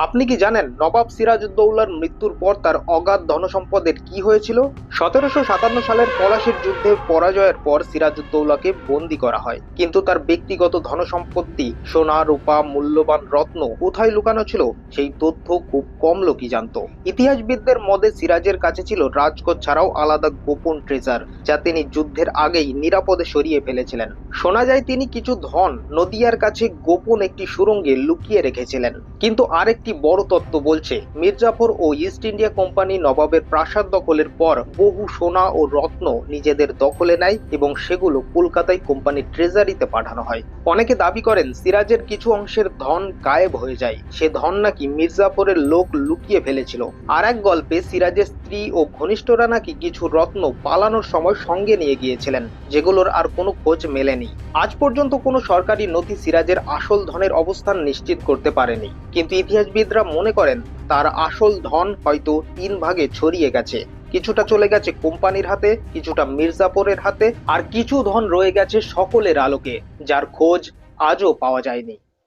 আপনি কি জানেন নবাব সিরাজউদ্দৌলার মৃত্যুর পর তার অগাধ ধনসম্পদের কি হয়েছিল? সতেরোশো সাতান্ন সালের পলাশির যুদ্ধে পরাজয়ের পর সিরাজউদ্দৌলাকে বন্দি করা হয়। কিন্তু তার ব্যক্তিগত ধনসম্পত্তি, সোনা, রূপা, মূল্যবান রত্ন কোথায় লুকানো ছিল? সেই তথ্য খুব কম লোকই জানত। ইতিহাসবিদদের মধ্যে সিরাজের কাছে ছিল রাজকোট ছাড়াও আলাদা গোপন ট্রেজার, যা তিনি যুদ্ধের আগেই নিরাপদে সরিয়ে ফেলেছিলেন। শোনা যায় তিনি কিছু ধন নদিয়ার কাছে গোপন একটি সুরঙ্গে লুকিয়ে রেখেছিলেন। কিন্তু আরেকটি বড় তত্ত্ব বলছে মির্জাফর ও ইস্ট ইন্ডিয়া কোম্পানি নবাবের প্রাসাদ দখলের পর বহু সোনা ও রত্ন নিজেদের দখলে নেয় এবং সেগুলো কলকাতায় কোম্পানির ট্রেজারিতে পাঠানো হয়। অনেকে দাবি করেন, সিরাজের কিছু অংশের ধন গায়েব হয়ে যায়। সে ধন নাকি মির্জাফরের লোক লুকিয়ে ফেলেছিল। আর এক গল্পে সিরাজের স্ত্রী ও ঘনিষ্ঠরা নাকি কিছু রত্ন পালানোর সময় সঙ্গে নিয়ে গিয়েছিলেন, যেগুলোর আর কোনো খোঁজ মেলেনি। আজ পর্যন্ত কোনো সরকারি নথি সিরাজের আসল ধনের অবস্থান নিশ্চিত করতে পারেনি। কিন্তু ইতিহাসবিদরা মনে করেন, তার আসল ধন হয়তো তিন ভাগে ছড়িয়ে গেছে। কিছুটা চলে গেছে কোম্পানির হাতে, কিছুটা মির্জাপুরের হাতে, আর কিছু ধন রয়ে গেছে সকলের আলোকে, যার খোঁজ আজও পাওয়া যায়নি।